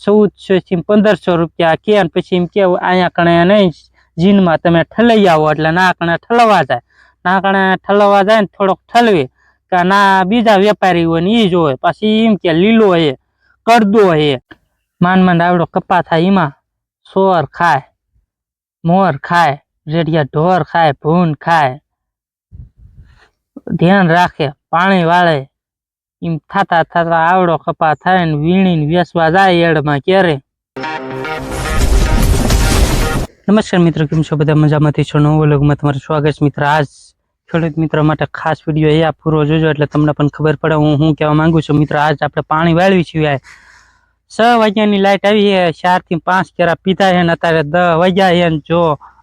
ચૌદસો થી પંદરસો રૂપિયા કે અને પછી એમ કે અહીંયા કણે નહીં જીનમાં તમે ઠલઈ આવો એટલે ના કણે ઠલવા જાય. ના કણે ઠલવા જાય ને થોડોક ઠલવે. કે ના બીજા વેપારી હોય ને ઈ જોવે પછી એમ કે લીલો હે કરદો હે. માંડ માંડ આવડો કપા થાય એમાં. સોર ખાય, મોર ખાય, રેડિયા ઢોર ખાય, ભૂન ખાય. ધ્યાન રાખે, પાણી વાળે. એમ થાતા થાતા આવડો કપા થાય ને વીણીને વેસવા જાય એડમાં ક્યારે? નમસ્કાર મિત્રો, કેમ છો? બધા મજામાંથી છો? નવો લોગમાં તમારું સ્વાગત છે. મિત્ર, આજ ખેડૂત મિત્રો માટે ખાસ વીડિયો એ આ પૂરો જોજો એટલે તમને પણ ખબર પડે હું શું કહેવા માંગુ છું. મિત્રો, આજ આપણે પાણી વાળવી છીએ છ વાગ્યાની લાઇટ આવી છે. ચારથી પાંચ કેરા પીધા છે ને અત્યારે દસ વાગ્યા છે ને જો,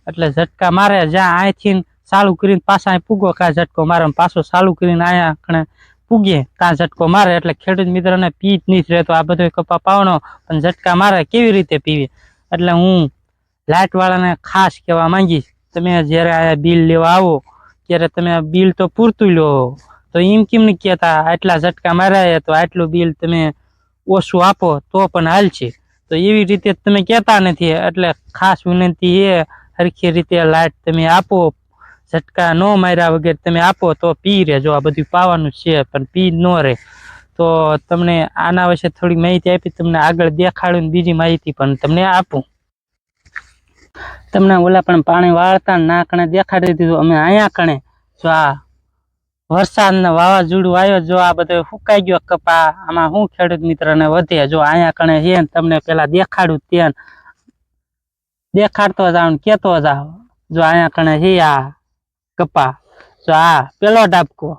એટલે ઝટકા મારે જ્યાં અહીંથી ચાલુ કરીને પાછા અહીં પૂગો કાં ઝટકો મારે પાછો ચાલુ કરીને અહીંયા કણે પૂગીએ કાં ઝટકો મારે, એટલે ખેડૂત મિત્રને પી જ નહીં રહેતો આ બધો કપા પાવનો પણ ઝટકા મારે કેવી રીતે પીવી? એટલે હું લાઇટ વાળાને ખાસ કહેવા માંગીશ, તમે જ્યારે આ બિલ લેવા આવો, ત્યારે તમે બિલ તો પૂરતું લો. તો એમ કેમ નહીં કહેતા, આટલા ઝટકા માર્યા તો આટલું બિલ તમે ઓછું આપો, તો પણ હાલશે તો એવી રીતે તમે કહેતા નથી, એટલે ખાસ વિનંતી એ સરખી રીતે લાઇટ તમે આપો ઝટકા ન માર્યા વગર તમે આપો તો પી રહેજો. આ બધું પાવાનું છે, પણ પી ન રહે. તો તમને આના વિશે થોડી માહિતી આપી, તમને આગળ દેખાડું બીજી માહિતી પણ તમને આપું. તમને ઓલા પણ પાણી વાળતા ના કણે દેખાડી દીધું અમે અહીંયા કણે. જો આ વરસાદ ને વાવાઝોડું આવ્યો, જો આ બધો સુકાઈ ગયો કપા. આમાં શું ખેડૂત મિત્રને વધે, જો અહીંયા કણે છે તમને પેલા દેખાડું ત્યાં. દેખાડતો જાવ કેતો જાવ જો અહીંયા કણે છે આ કપા. તો આ પેલો ટાપકો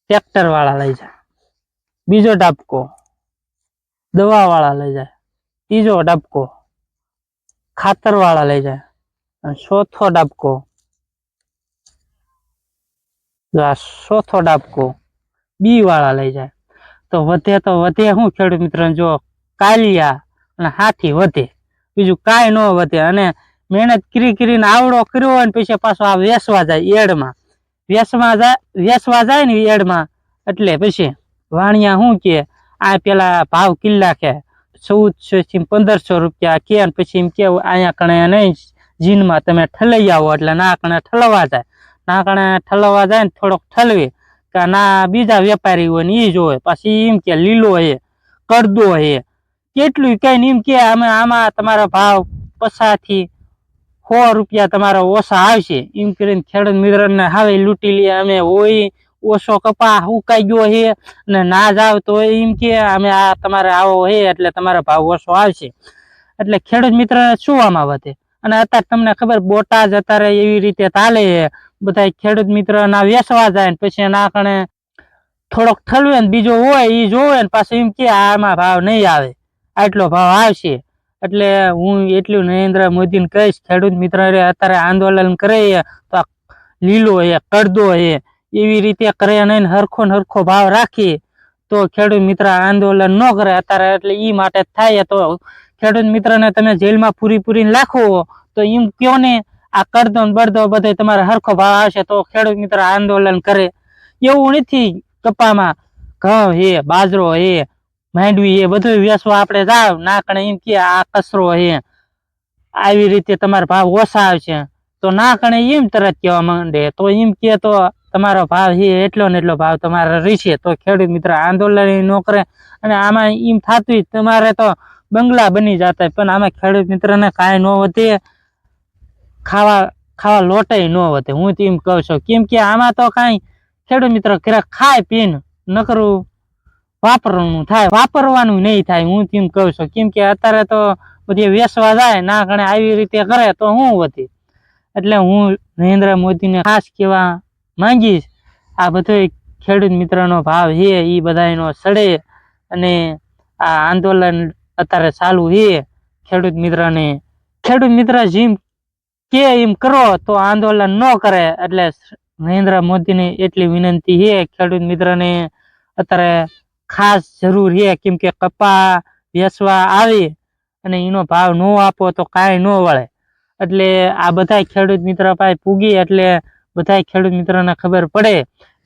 ટ્રેક્ટર વાળા લઈ જાય બીજો ડાબકો. દવા વાળા લઈ જાય ત્રીજો ટાપકો ખાતર વાળા લઈ જાય અને ચોથો ડબકો. જો આ ચોથો ડાબકો બી વાળા લઈ જાય તો વધે તો વધે શું ખેડૂત મિત્ર જો કાલિયા અને હાથી વધે. બીજું કાંઈ ન વધે અને મહેનત કરી કરીને આવડો કર્યો હોય ને પછી પાછો આ વેસવા જાય એડમાં વેસવા જાય વેસવા જાય ને એડમાં એટલે પછી વાણિયા શું કે, આ પેલા ભાવ કિલ્લા કે, ચૌદસો થી પંદરસો રૂપિયા કે અને પછી એમ કેવું, અહીંયા કણે નહીં જીનમાં તમે ઠલાઈ આવો એટલે ના કણે ઠલવા જાય. ના કણે ઠલવા જાય ને થોડોક ઠલવી. કે ના બીજા વેપારી હોય ને એ જોવે પછી એમ કે લીલો હે, કરદો હે. કેટલું કઈ એમ કે અમે આમાં તમારા ભાવ પચાસથી સો રૂપિયા તમારા ઓછા આવશે. એમ કરીને ખેડૂત મિત્રને હવે લૂંટી લઈએ અમે હોય, ઓછો કપા ઉકાઈ ગયો છે અને ના જાવ તો એમ કે અમે આ તમારે આવો હે એટલે તમારો ભાવ ઓછો આવશે. એટલે ખેડૂત મિત્ર શું આમાં વધે અને અત્યારે તમને ખબર બોટાદ અત્યારે એવી રીતે ચાલે છે. બધા ખેડૂત મિત્ર ના વેસવા જાય ને પછી એના કણે થોડોક ઠલવે ને બીજો હોય એ જોવે ને પાછું એમ કે આમાં ભાવ નહીં આવે. આટલો ભાવ આવશે. એટલે હું એટલું નરેન્દ્ર મોદીને કહીશ, ખેડૂત મિત્ર અત્યારે આંદોલન કરે તો લીલો હે કરદો હે એવી રીતે કરે નહીં હરખો ને હરખો ભાવ રાખી તો ખેડૂત મિત્ર આંદોલન ન કરે અત્યારે, એટલે એ માટે થાય તો ખેડૂત મિત્રને તમે જેલમાં પૂરી પૂરીને તો એમ કયો ને, આ કરદો ને બળદો બધે તમારે હરખો ભાવ આવશે, તો ખેડૂત મિત્ર આંદોલન કરે. એવું નથી કપામાં ઘઉં હે બાજરો હે માંડવી એ બધું વેસવા આપણે જાવ. ના કણે એમ કે આ કચરો હે આવી રીતે તમારા ભાવ ઓછા આવશે. તો ના કણે એમ તરત કહેવા માંડે. તો એમ કે તો તમારો ભાવ છે એટલો ને એટલો ભાવ તમારે રહેશે. તો ખેડૂત મિત્ર આંદોલન ન કરે. અને આમાં એમ થતું તમારે તો બંગલા બની જતા પણ આમાં ખેડૂત મિત્રને કાંઈ ન વધે. ખાવા ખાવા લોટાઈ ન વધે. હું તો એમ કહું છું. કેમ કે આમાં તો કાંઈ ખેડૂત મિત્ર ક્યારેક ખાય પીને નકરું વાપરવાનું થાય, વાપરવાનું નહીં થાય, હું તેમ કહું છું. કેમ કે અત્યારે તો બધી વેસવા જાય, ના ગણે આવી રીતે કરે, તો હું વધી. એટલે હું નરેન્દ્ર મોદીને ખાસ કહેવા માંગીશ, આ બધો ખેડૂત મિત્રનો ભાવ છે એ બધાનો સડે અને આ આંદોલન અત્યારે ચાલુ છે. ખેડૂત મિત્રને, ખેડૂત મિત્ર જેમ કે એમ કરો, તો આંદોલન ન કરે. એટલે નરેન્દ્ર મોદીને એટલી વિનંતી છે, ખેડૂત મિત્રને અત્યારે ખાસ જરૂર છે, કેમ કે કપા વેચવા આવે અને એનો ભાવ ન આપો તો કાંઈ ન વળે. એટલે આ બધા ખેડૂત મિત્ર પાસે પૂગી, એટલે બધા ખેડૂત મિત્રોને ખબર પડે.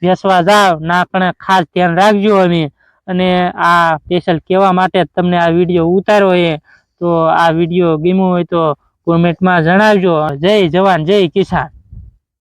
વેચવા જાવ, ના કણે ખાસ ધ્યાન રાખજો અમે. અને આ સ્પેશિયલ કહેવા માટે તમને આ વીડિયો ઉતાર્યો છે. તો આ વીડિયો ગમ્યો હોય તો કોમેન્ટમાં જણાવજો. જય જવાન, જય કિસાન.